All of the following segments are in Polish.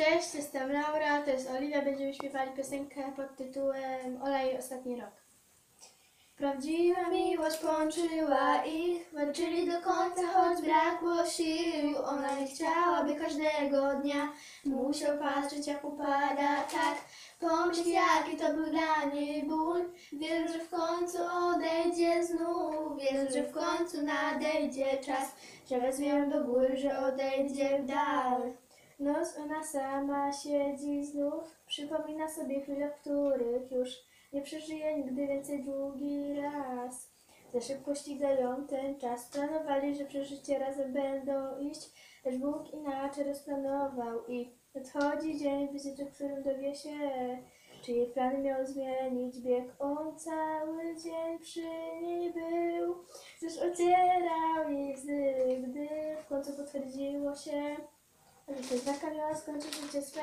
Cześć, jestem Laura, to jest Oliwia. Będziemy śpiewali piosenkę pod tytułem Ola i ostatni rok. Prawdziwa miłość połączyła ich, walczyli do końca, choć brakło sił. Ona nie chciałaby każdego dnia, musiał patrzeć jak upada, tak. Pomyśl jaki to był dla niej ból, wiedząc, że w końcu odejdzie znów, wiedząc, że w końcu nadejdzie czas, że wezmę ją do góry, że odejdzie w dal. Noc ona sama siedzi znów, przypomina sobie chwile, w których już nie przeżyje nigdy więcej drugi raz. Za szybko ścigają ten czas, planowali, że przeżycie razem będą iść, lecz Bóg inaczej rozplanował i nadchodzi dzień wizyty, w którym dowie się, czy jej plany miał zmienić bieg. On cały dzień przy niej był, też ocierał jej łzy, gdy w końcu potwierdziło się, Piosenka miała skończyć życie swe,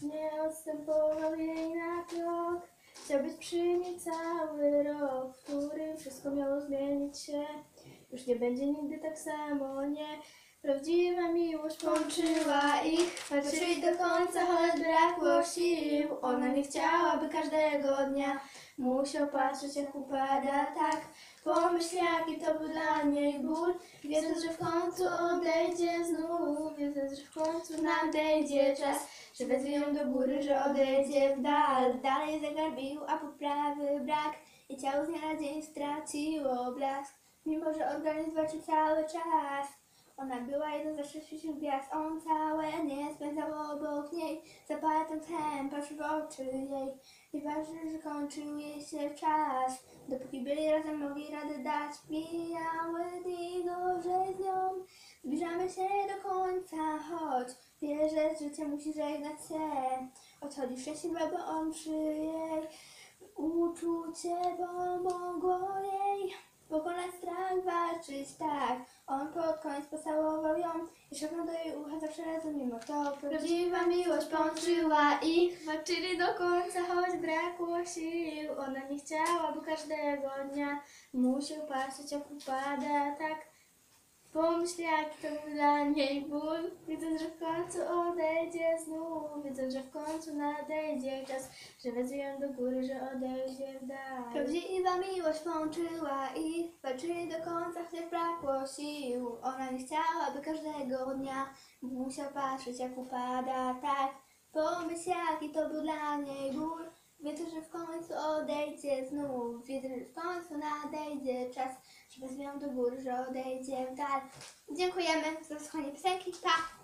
nie odstępował jej na krok. Chciał być przy niej cały rok, w którym wszystko miało zmienić się. Już nie będzie nigdy tak samo, nie. Prawdziwa miłość połączyła ich, walczyli do końca, choć brakło sił. Ona nie chciałaby każdego dnia, musiał patrzeć jak upada, tak. Pomyśl jaki to był dla niej ból, wiedząc, że w końcu odejdzie znów, wiedząc, że w końcu nadejdzie czas, że wezmę ją do góry, że odejdzie w dal. Dalej zegar bił, a poprawy brak i ciało z dnia na dzień straciło blask. Mimo, że organizm walczył cały czas. Ona była jedną ze sześciu gwiazd, on całe nie spędzał obok niej. Zapałem tchem, patrzył w oczy jej. Nieważne, że kończył jej się czas. Dopóki byli razem, mogli radę dać. Mijały dni gorzej z nią. Zbliżamy się do końca, choć wie, że życie musi żegnać się. Odchodzi szczęśliwa, bo on przy jej uczucie pomogło jej pokonać strach, walczyć tak. Pod koniec pocałował ją i szepnął do jej ucha zawsze razem, mimo to prawdziwa miłość połączyła ich, walczyli do końca, choć brakło sił. Ona nie chciałaby każdego dnia, musiał patrzeć jak upada, tak. Pomyśl jaki to był dla niej ból, wiedząc, że w końcu odejdzie znów, wiedząc, że w końcu nadejdzie czas, że wezmę ją do góry, że odejdzie. Prawdziwa miłość połączyła ich, walczyli do końca, chociaż brakło sił. Ona nie chciałaby każdego dnia, musiał patrzeć jak upada, tak. Pomyśl jaki to był dla niej ból, wiedząc, że w końcu odejdzie znów, wiedząc, że w końcu nadejdzie czas, że wezmę do góry, że odejdzie w dal. Dziękujemy za słuchanie piosenki, pa!